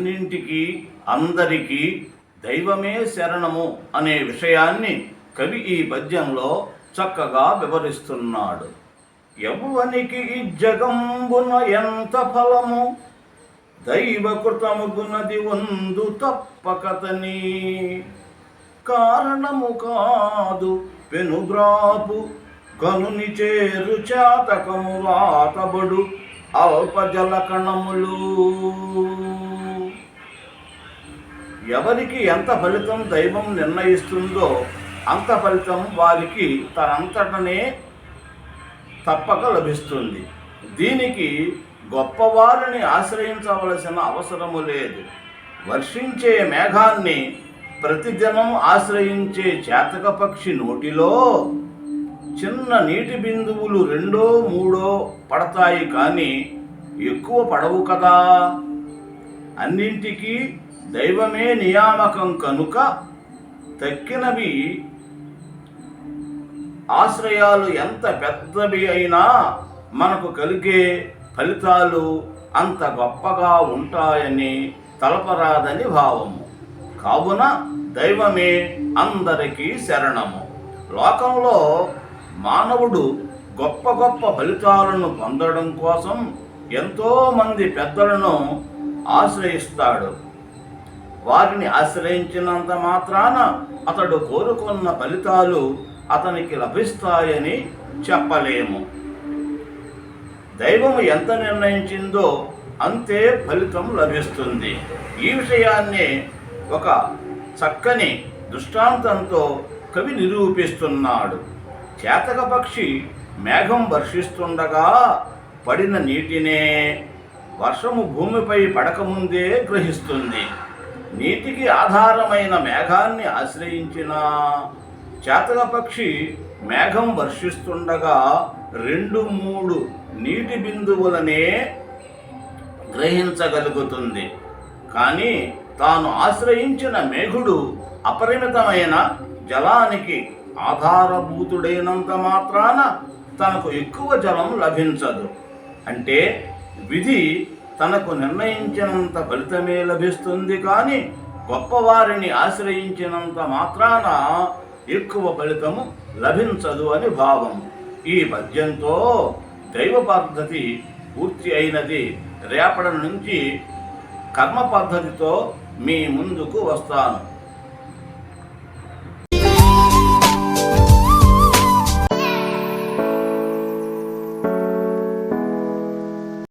అన్నింటికీ అందరికీ దైవమే శరణము అనే విషయాన్ని కవి ఈ పద్యంలో చక్కగా వివరిస్తున్నాడు. యవ్వనికి ఈ జగంబున ఎంత ఫలము? దైవకృతముగునది వందు తప్పకతని కారణము కాదు పెనుగ్రాపు గనుని చేరు చేతకము రాతబడు అల్పజల కణములు. ఎవరికి ఎంత ఫలితం దైవం నిర్ణయిస్తుందో అంత ఫలితం వారికి తనంతటనే తప్పక లభిస్తుంది. దీనికి గొప్పవారిని ఆశ్రయించవలసిన అవసరము లేదు. వర్షించే మేఘాన్ని ప్రతిదినం ఆశ్రయించే చేతక పక్షి నోటిలో చిన్న నీటి బిందువులు రెండో మూడో పడతాయి కానీ ఎక్కువ పడవు కదా. అన్నింటికీ దైవమే నియామకం కనుక తక్కినవి ఆశ్రయాలు ఎంత పెద్దవి అయినా మనకు కలిగే ఫలితాలు అంత గొప్పగా ఉంటాయని తలపరాదని భావము. కావున దైవమే అందరికీ శరణము. లోకంలో మానవుడు గొప్ప గొప్ప ఫలితాలను పొందడం కోసం ఎంతోమంది పెద్దలను ఆశ్రయిస్తాడు. వారిని ఆశ్రయించినంత మాత్రాన అతడు కోరుకున్న ఫలితాలు అతనికి లభిస్తాయని చెప్పలేము. దైవము ఎంత నిర్ణయించిందో అంతే ఫలితం లభిస్తుంది. ఈ విషయాన్ని ఒక చక్కని దృష్టాంతంతో కవి నిరూపిస్తున్నాడు. చేతక పక్షి మేఘం వర్షిస్తుండగా పడిన నీటినే వర్షము భూమిపై పడకముందే గ్రహిస్తుంది. నీటికి ఆధారమైన మేఘాన్ని ఆశ్రయించిన చేతక పక్షి మేఘం వర్షిస్తుండగా రెండు మూడు నీటి బిందువులనే గ్రహించగలుగుతుంది. కానీ తాను ఆశ్రయించిన మేఘుడు అపరిమితమైన జలానికి ఆధారభూతుడైనంత మాత్రాన తనకు ఎక్కువ జలం లభించదు. అంటే విధి తనకు నిర్ణయించినంత ఫలితమే లభిస్తుంది కానీ గొప్పవారిని ఆశ్రయించినంత మాత్రాన ఎక్కువ ఫలితము లభించదు అని భావం. ఈ పద్యంతో దైవ పద్ధతి పూర్తి అయినది. రేపటి నుంచి కర్మ పద్ధతితో మీ ముందుకు వస్తాను.